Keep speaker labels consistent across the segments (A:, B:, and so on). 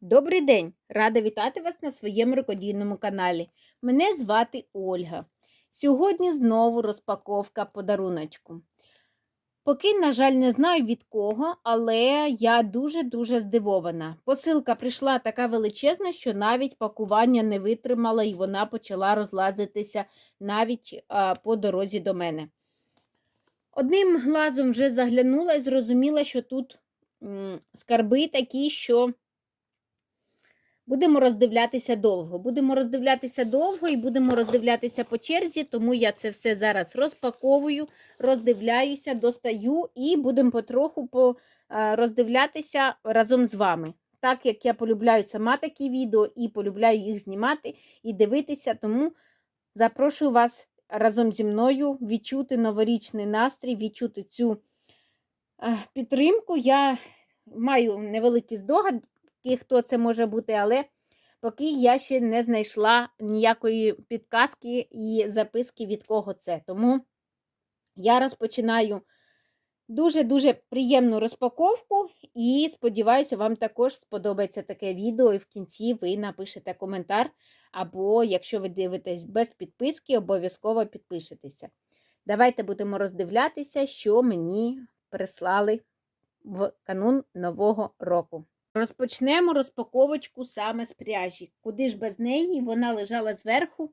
A: Добрий день! Рада вітати вас на своєму рукодільному каналі. Мене звати Ольга. Сьогодні знову розпаковка подаруночку. Поки, на жаль, не знаю від кого, але я дуже-дуже здивована. Посилка прийшла така величезна, що навіть пакування не витримала і вона почала розлазитися навіть а, по дорозі до мене. Одним глазом вже заглянула і зрозуміла, що тут м, скарби такі, що. Будемо роздивлятися довго. Будемо роздивлятися довго і будемо роздивлятися по черзі, тому я це все зараз розпаковую, роздивляюся, достаю і будемо потроху по, е, роздивлятися разом з вами. Так як я полюбляю сама такі відео і полюбляю їх знімати і дивитися, тому запрошую вас разом зі мною відчути новорічний настрій, відчути цю е, підтримку. Я маю невеликий здогад, хто це може бути, але поки я ще не знайшла ніякої підказки і записки, від кого це. Тому я розпочинаю дуже-дуже приємну розпаковку і сподіваюся, вам також сподобається таке відео, і в кінці ви напишете коментар. Або, якщо ви дивитесь без підписки, обов'язково підпишетеся. Давайте будемо роздивлятися, що мені прислали в канун Нового року. Розпочнемо розпаковочку саме з пряжі. Куди ж без неї? Вона лежала зверху.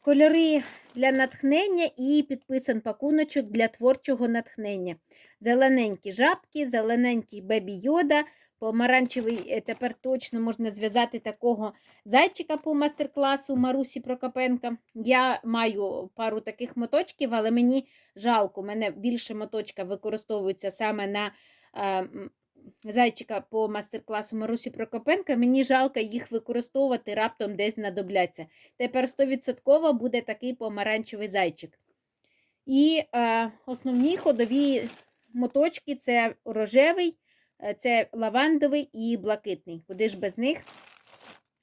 A: Кольори для натхнення і підписан пакуночок для творчого натхнення. Зелененькі жабки, зелененький бебі йода, помаранчевий е, тепер точно можна зв'язати такого зайчика по мастер-класу Марусі Прокопенка. Я маю пару таких моточків, але мені жалко, у мене більше моточка використовується саме на зайчика по мастер-класу Марусі Прокопенка, мені жалко їх використовувати раптом десь знадобляться. Тепер 100% буде такий помаранчевий зайчик. І е, основні ходові моточки це рожевий, е, це лавандовий і блакитний. Куди ж без них?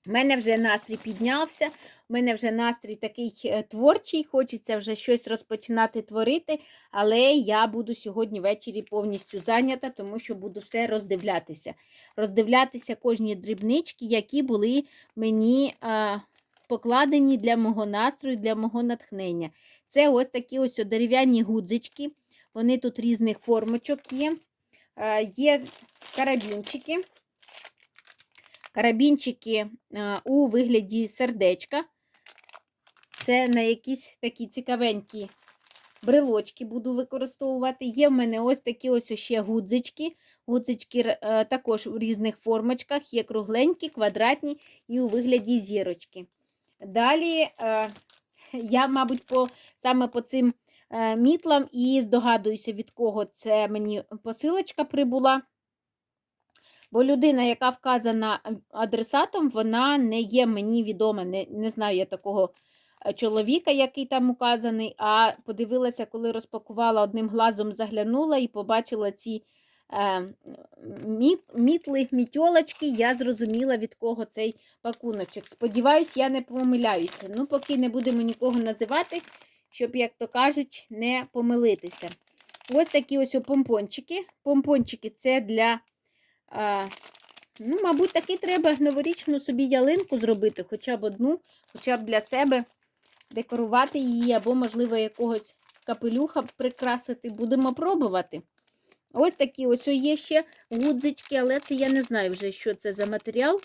A: У мене вже настрій піднявся, у мене вже настрій такий е, творчий, хочеться вже щось розпочинати творити, але я буду сьогодні ввечері повністю зайнята, тому що буду все роздивлятися. Роздивлятися кожні дрібнички, які були мені а, покладені для мого настрою, для мого натхнення. Це ось такі ось дерев'яні гудзички. Вони тут різних формочок є. А, є карабінчики карабінчики у вигляді сердечка. Це на якісь такі цікавенькі брелочки буду використовувати. Є в мене ось такі ось ще гудзички. Гудзички е, також у різних формочках, є кругленькі, квадратні і у вигляді зірочки. Далі е, я, мабуть, по, саме по цим е, мітлам і здогадуюся, від кого це мені посилочка прибула. Бо людина, яка вказана адресатом, вона не є мені відома. Не, не знаю я такого чоловіка, який там указаний, а подивилася, коли розпакувала одним глазом, заглянула і побачила ці е, міт, мітли, мітьолочки, я зрозуміла, від кого цей пакуночок. Сподіваюсь, я не помиляюся. Ну, поки не будемо нікого називати, щоб, як то кажуть, не помилитися. Ось такі ось помпончики. Помпончики це для. А, ну, Мабуть, таки треба новорічну собі ялинку зробити, хоча б одну, хоча б для себе декорувати її, або, можливо, якогось капелюха прикрасити. Будемо пробувати. Ось такі ось є ще гудзички, але це я не знаю вже, що це за матеріал.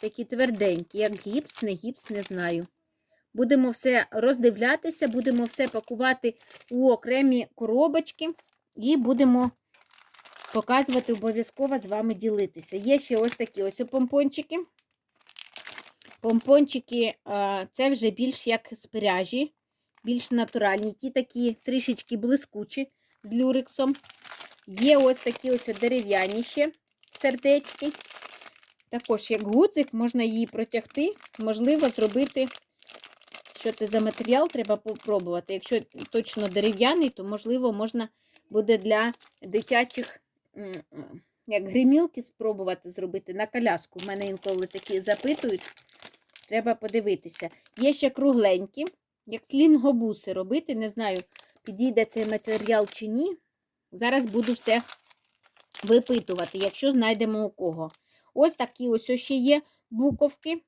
A: Такі тверденькі, як гіпс, не гіпс, не знаю. Будемо все роздивлятися, будемо все пакувати у окремі коробочки і будемо показувати, обов'язково з вами ділитися. Є ще ось такі ось помпончики. Помпончики це вже більш як з більш натуральні. Ті такі трішечки блискучі з люрексом. Є ось такі ось дерев'яні ще сердечки. Також, як гудзик, можна її протягти, можливо, зробити, що це за матеріал, треба попробувати. Якщо точно дерев'яний, то, можливо, можна буде для дитячих як гримілки спробувати зробити на коляску. У мене інколи такі запитують. Треба подивитися. Є ще кругленькі, як слінгобуси робити. Не знаю, підійде цей матеріал чи ні. Зараз буду все випитувати, якщо знайдемо у кого. Ось такі ось ще є буковки.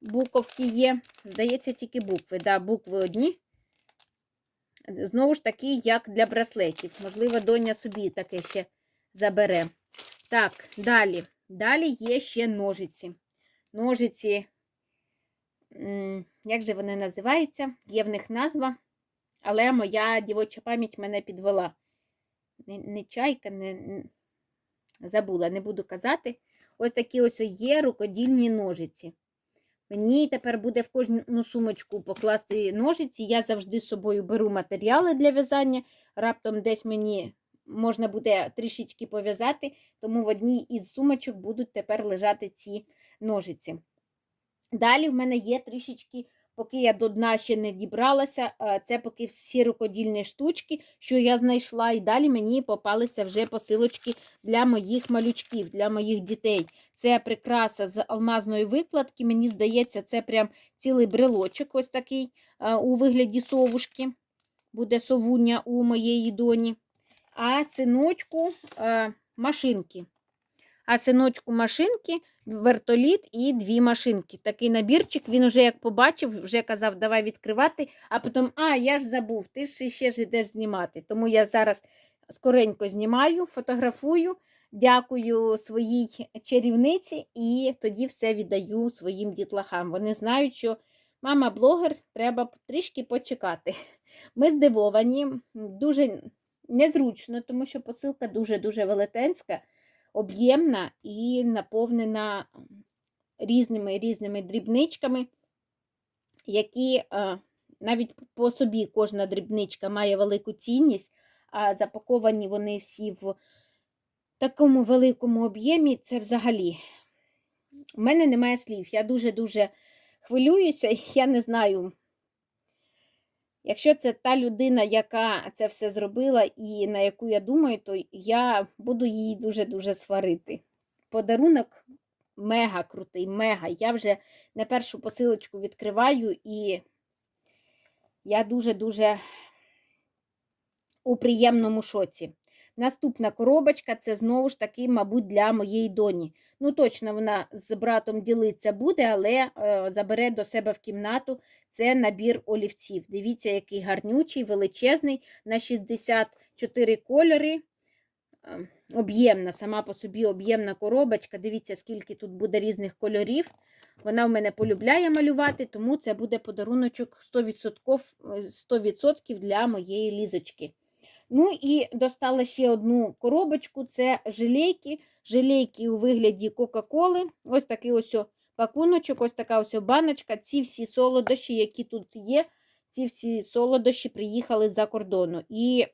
A: Буковки є, здається, тільки букви. Да, букви одні. Знову ж таки, як для браслетів. Можливо, доня собі таке ще забере. Так, далі. Далі є ще ножиці. Ножиці, як же вони називаються? Є в них назва, але моя дівоча пам'ять мене підвела. Не, не чайка, не, забула, не буду казати. Ось такі ось є рукодільні ножиці. Мені тепер буде в кожну сумочку покласти ножиці. Я завжди з собою беру матеріали для в'язання. Раптом десь мені можна буде трішечки пов'язати, тому в одній із сумочок будуть тепер лежати ці ножиці. Далі в мене є трішечки, поки я до дна ще не дібралася, це поки всі рукодільні штучки, що я знайшла, і далі мені попалися вже посилочки для моїх малючків, для моїх дітей. Це прикраса з алмазної викладки. Мені здається, це прям цілий брелочок, ось такий у вигляді совушки. Буде совуння у моєї доні. А синочку машинки. А синочку машинки, вертоліт і дві машинки. Такий набірчик. Він уже як побачив, вже казав, давай відкривати. А потім, а, я ж забув, ти ж ще ж йдеш знімати. Тому я зараз скоренько знімаю, фотографую. Дякую своїй чарівниці і тоді все віддаю своїм дітлахам. Вони знають, що мама блогер, треба трішки почекати. Ми здивовані, дуже незручно, тому що посилка дуже-дуже велетенська, об'ємна і наповнена різними різними дрібничками, які е, навіть по собі кожна дрібничка має велику цінність, а запаковані вони всі в такому великому об'ємі, це взагалі. У мене немає слів. Я дуже-дуже хвилююся, я не знаю. Якщо це та людина, яка це все зробила і на яку я думаю, то я буду її дуже-дуже сварити. Подарунок мега крутий, мега. Я вже на першу посилочку відкриваю, і я дуже-дуже у приємному шоці. Наступна коробочка це знову ж таки, мабуть, для моєї доні. Ну, точно, вона з братом ділиться буде, але е, забере до себе в кімнату це набір олівців. Дивіться, який гарнючий, величезний, на 64 кольори. Е, Об'ємна, сама по собі об'ємна коробочка. Дивіться, скільки тут буде різних кольорів. Вона в мене полюбляє малювати, тому це буде подаруночок 100%, 100% для моєї лізочки. Ну і достала ще одну коробочку це жилейки. Жилейки у вигляді Кока-Коли. Ось такий ось пакуночок, ось така ось баночка. Ці всі солодощі, які тут є, ці всі солодощі приїхали з-за кордону. І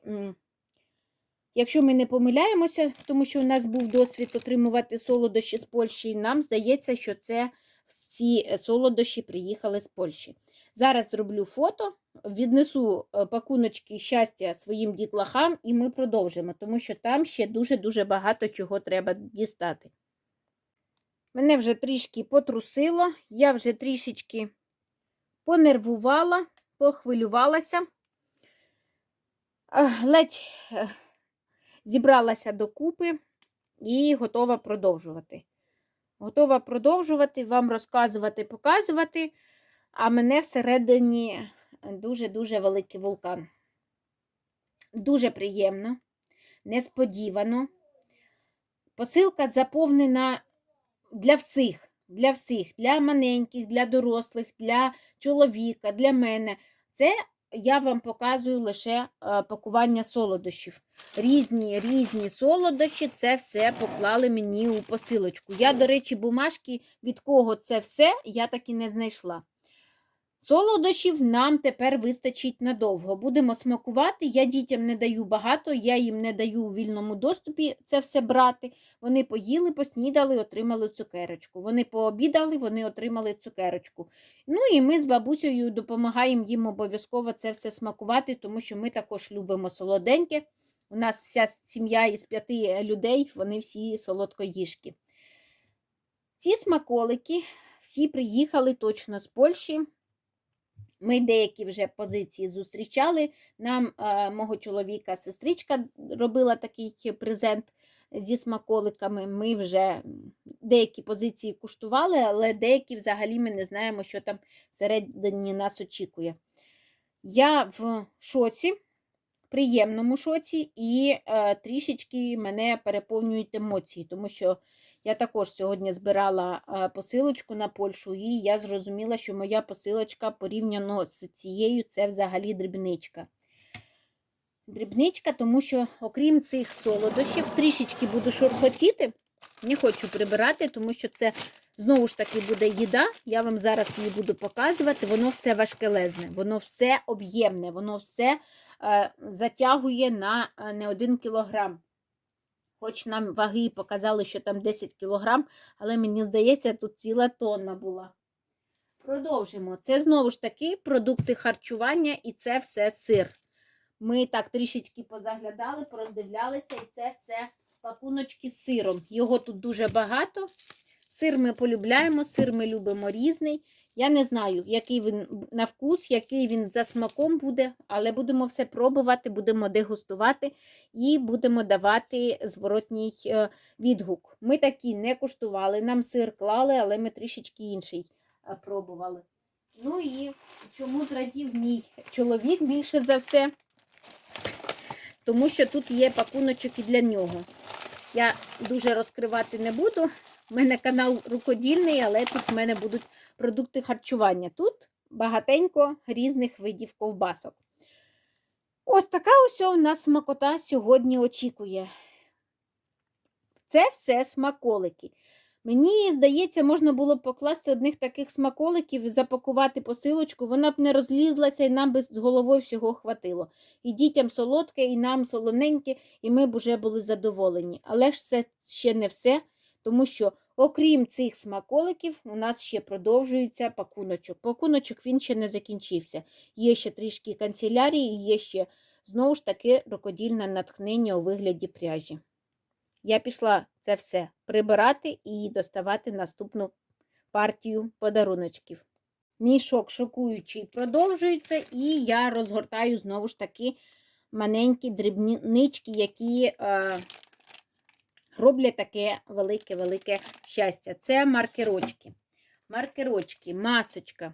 A: якщо ми не помиляємося, тому що у нас був досвід отримувати солодощі з Польщі, нам здається, що це всі солодощі приїхали з Польщі. Зараз зроблю фото, віднесу е, пакуночки щастя своїм дітлахам, і ми продовжимо, тому що там ще дуже-дуже багато чого треба дістати. Мене вже трішки потрусило, я вже трішечки понервувала, похвилювалася, ледь зібралася докупи і готова продовжувати. Готова продовжувати, вам розказувати, показувати, а мене всередині дуже-дуже великий вулкан. Дуже приємно, несподівано. Посилка заповнена для всіх, для всіх, для маленьких, для дорослих, для чоловіка, для мене. Це я вам показую лише е, пакування солодощів. Різні різні солодощі, це все поклали мені у посилочку. Я, до речі, бумажки, від кого це все, я так і не знайшла. Солодощів нам тепер вистачить надовго. Будемо смакувати. Я дітям не даю багато, я їм не даю у вільному доступі це все брати. Вони поїли, поснідали, отримали цукерочку. Вони пообідали, вони отримали цукерочку. Ну і ми з бабусею допомагаємо їм обов'язково це все смакувати, тому що ми також любимо солоденьке. У нас вся сім'я із п'яти людей, вони всі солодкоїжки. Ці смаколики всі приїхали точно з Польщі. Ми деякі вже позиції зустрічали. Нам, е, мого чоловіка, сестричка робила такий презент зі смаколиками. Ми вже деякі позиції куштували, але деякі взагалі ми не знаємо, що там всередині нас очікує. Я в шоці, приємному шоці, і е, трішечки мене переповнюють емоції, тому що я також сьогодні збирала посилочку на Польщу, і я зрозуміла, що моя посилочка порівняно з цією це взагалі дрібничка. Дрібничка, тому що, окрім цих солодощів, трішечки буду шурхотіти. Не хочу прибирати, тому що це знову ж таки буде їда. Я вам зараз її буду показувати. Воно все важкелезне, воно все об'ємне, воно все е, затягує на е, не один кілограм. Хоч нам ваги показали, що там 10 кілограм, але мені здається, тут ціла тонна була. Продовжимо. Це знову ж таки продукти харчування і це все сир. Ми так трішечки позаглядали, пороздивлялися, і це все пакуночки з сиром. Його тут дуже багато. Сир ми полюбляємо, сир ми любимо різний. Я не знаю, який він на вкус, який він за смаком буде, але будемо все пробувати, будемо дегустувати і будемо давати зворотній е, відгук. Ми такі не куштували, нам сир клали, але ми трішечки інший е, пробували. Ну і чому зрадів мій чоловік більше за все? Тому що тут є пакуночок і для нього. Я дуже розкривати не буду. У мене канал рукодільний, але тут в мене будуть продукти харчування. Тут багатенько різних видів ковбасок. Ось така ось у нас смакота сьогодні очікує. Це все смаколики. Мені здається, можна було покласти одних таких смаколиків, запакувати посилочку, вона б не розлізлася і нам би з головою всього хватило. І дітям солодке, і нам солоненьке, і ми б уже були задоволені. Але ж це ще не все, тому що, окрім цих смаколиків, у нас ще продовжується пакуночок. Пакуночок він ще не закінчився. Є ще трішки канцелярії, і є ще знову ж таки рукодільне натхнення у вигляді пряжі. Я пішла це все прибирати і доставати наступну партію подаруночків. Мішок шокуючий продовжується, і я розгортаю знову ж таки маленькі дрібнички, які е, роблять таке велике-велике щастя. Це маркерочки. Маркерочки, масочка.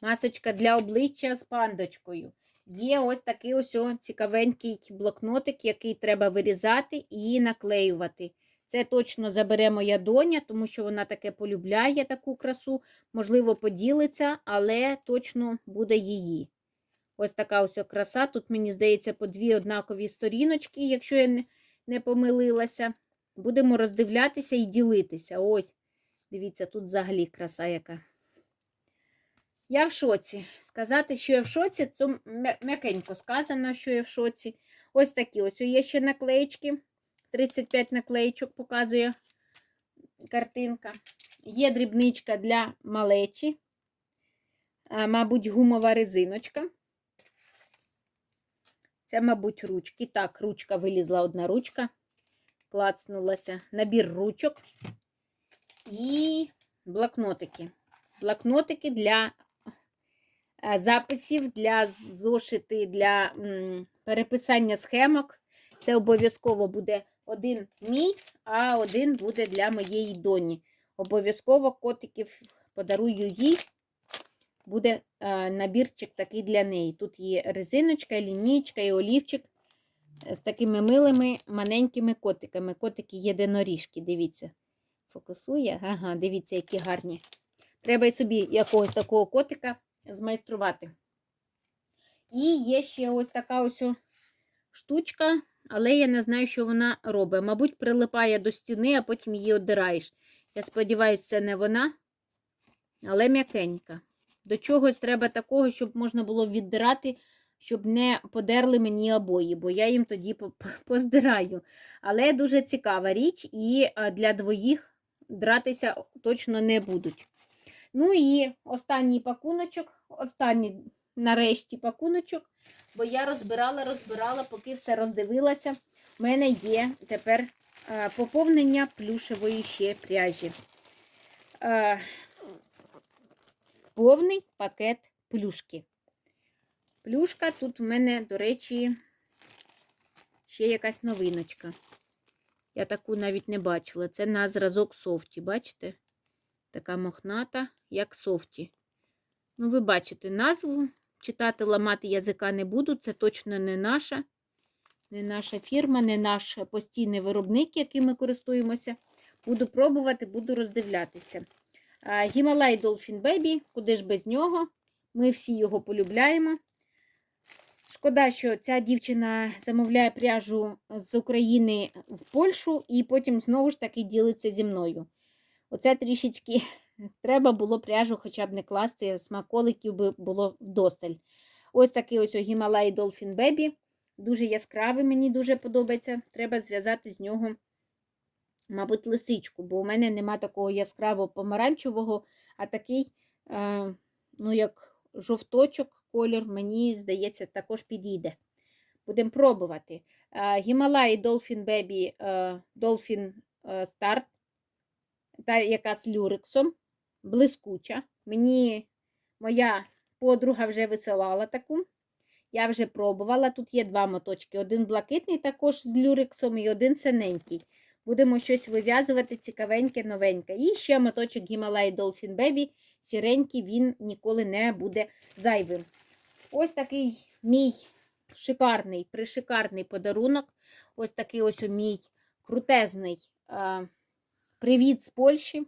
A: Масочка для обличчя з пандочкою. Є ось такий ось цікавенький блокнотик, який треба вирізати і наклеювати. Це точно забере моя доня, тому що вона таке полюбляє таку красу, можливо, поділиться, але точно буде її. Ось така ось краса. Тут, мені здається, по дві однакові сторіночки, якщо я не, помилилася. Будемо роздивлятися і ділитися. Ось, дивіться, тут взагалі краса яка. Я в шоці. Сказати, що я в шоці, це м'якенько сказано, що я в шоці. Ось такі ось є ще наклеєчки. 35 наклеєчок показує картинка. Є дрібничка для малечі. Мабуть, гумова резиночка. Це, мабуть, ручки. Так, ручка вилізла одна ручка, клацнулася. Набір ручок і блокнотики. Блокнотики для Е, записів для зошити, для переписання схемок. Це обов'язково буде один мій, а один буде для моєї доні. Обов'язково котиків подарую їй. Буде е, набірчик такий для неї. Тут є резиночка, лінійка і олівчик з такими милими маленькими котиками. Котики єдиноріжки, дивіться. Фокусує. Ага, дивіться, які гарні. Треба й собі якогось такого котика змайструвати. І є ще ось така ось штучка, але я не знаю, що вона робить. Мабуть, прилипає до стіни, а потім її оддираєш. Я сподіваюся, це не вона, але м'якенька. До чогось треба такого, щоб можна було віддирати, щоб не подерли мені обої, бо я їм тоді поздираю. Але дуже цікава річ, і для двоїх дратися точно не будуть. Ну і останній пакуночок, останній, нарешті, пакуночок, бо я розбирала, розбирала, поки все роздивилася. У мене є тепер поповнення плюшевої ще пряжі. Повний пакет плюшки. Плюшка тут в мене, до речі, ще якась новиночка. Я таку навіть не бачила. Це на зразок софті, бачите? Така мохната, як софті. Ну, ви бачите назву. Читати, ламати язика не буду. Це точно не наша, не наша фірма, не наш постійний виробник, яким ми користуємося. Буду пробувати, буду роздивлятися. Гімалай Dolphin Baby, куди ж без нього? Ми всі його полюбляємо. Шкода, що ця дівчина замовляє пряжу з України в Польщу і потім знову ж таки ділиться зі мною. Оце трішечки треба було пряжу хоча б не класти, смаколиків би було вдосталь. Ось такий ось Гімалай Dolphin Baby. Дуже яскравий, мені дуже подобається. Треба зв'язати з нього, мабуть, лисичку, бо у мене нема такого яскравого помаранчевого, а такий, е, ну, як жовточок, колір, мені здається, також підійде. Будемо пробувати. Гімалай Dolphin Baby е, Dolphin е, Start, та яка з люрексом, блискуча. Мені моя подруга вже висилала таку. Я вже пробувала. Тут є два моточки. Один блакитний також з люрексом і один синенький. Будемо щось вив'язувати цікавеньке, новеньке. І ще моточок Himalaya Dolphin Baby. Сіренький, він ніколи не буде зайвим. Ось такий мій шикарний, пришикарний подарунок. Ось такий ось мій крутезний е, привіт з Польщі.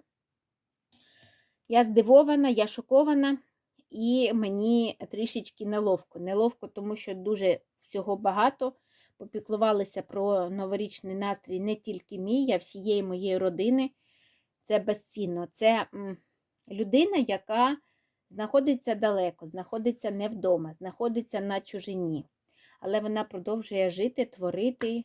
A: Я здивована, я шокована, і мені трішечки неловко. Неловко, тому що дуже всього багато. Попіклувалися про новорічний настрій не тільки мій, а всієї моєї родини. Це безцінно. Це людина, яка знаходиться далеко, знаходиться не вдома, знаходиться на чужині. Але вона продовжує жити, творити,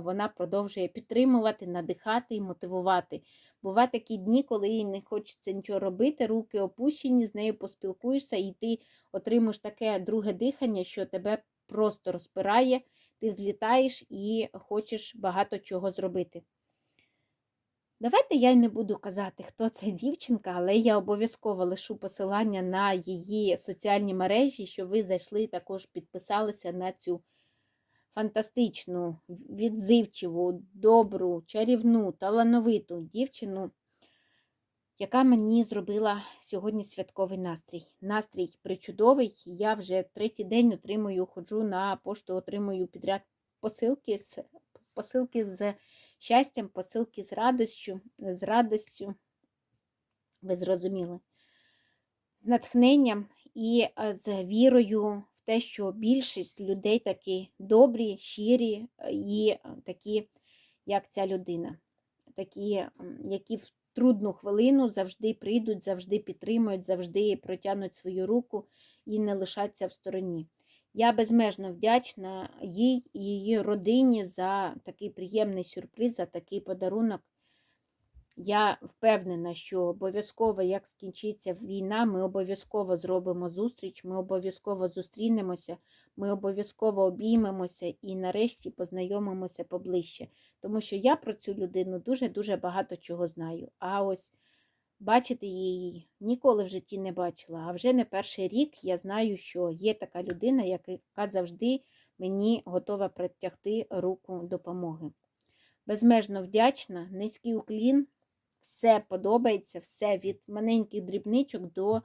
A: вона продовжує підтримувати, надихати і мотивувати. Бувають такі дні, коли їй не хочеться нічого робити, руки опущені, з нею поспілкуєшся, і ти отримуєш таке друге дихання, що тебе просто розпирає, ти взлітаєш і хочеш багато чого зробити. Давайте я й не буду казати, хто ця дівчинка, але я обов'язково лишу посилання на її соціальні мережі, щоб ви зайшли і також підписалися на цю фантастичну, відзивчиву, добру, чарівну, талановиту дівчину, яка мені зробила сьогодні святковий настрій. Настрій причудовий. Я вже третій день отримую, ходжу на пошту, отримую підряд посилки з посилки з щастям, посилки з радостю, з радостю, ви зрозуміли, з натхненням і з вірою в те, що більшість людей такі добрі, щирі і такі, як ця людина, такі, які в трудну хвилину завжди прийдуть, завжди підтримують, завжди протягнуть свою руку і не лишаться в стороні. Я безмежно вдячна їй і її родині за такий приємний сюрприз, за такий подарунок. Я впевнена, що обов'язково, як скінчиться війна, ми обов'язково зробимо зустріч, ми обов'язково зустрінемося, ми обов'язково обіймемося і нарешті познайомимося поближче. Тому що я про цю людину дуже-дуже багато чого знаю. А ось Бачити її ніколи в житті не бачила. А вже не перший рік я знаю, що є така людина, яка завжди мені готова протягти руку допомоги. Безмежно вдячна, низький уклін, все подобається, все від маленьких дрібничок до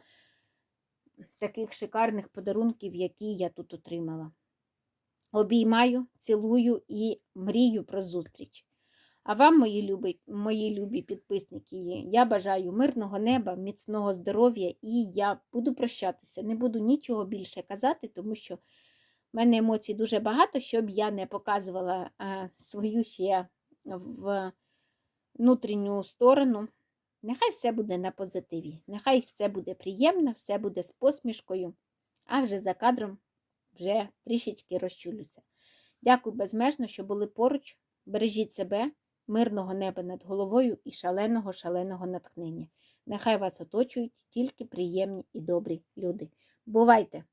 A: таких шикарних подарунків, які я тут отримала. Обіймаю, цілую і мрію про зустріч. А вам, мої любі, мої любі підписники, я бажаю мирного неба, міцного здоров'я і я буду прощатися. Не буду нічого більше казати, тому що в мене емоцій дуже багато, щоб я не показувала а, свою ще внутрішню сторону. Нехай все буде на позитиві, нехай все буде приємно, все буде з посмішкою, а вже за кадром вже трішечки розчулюся. Дякую безмежно, що були поруч. Бережіть себе мирного неба над головою і шаленого, шаленого натхнення. Нехай вас оточують тільки приємні і добрі люди. Бувайте!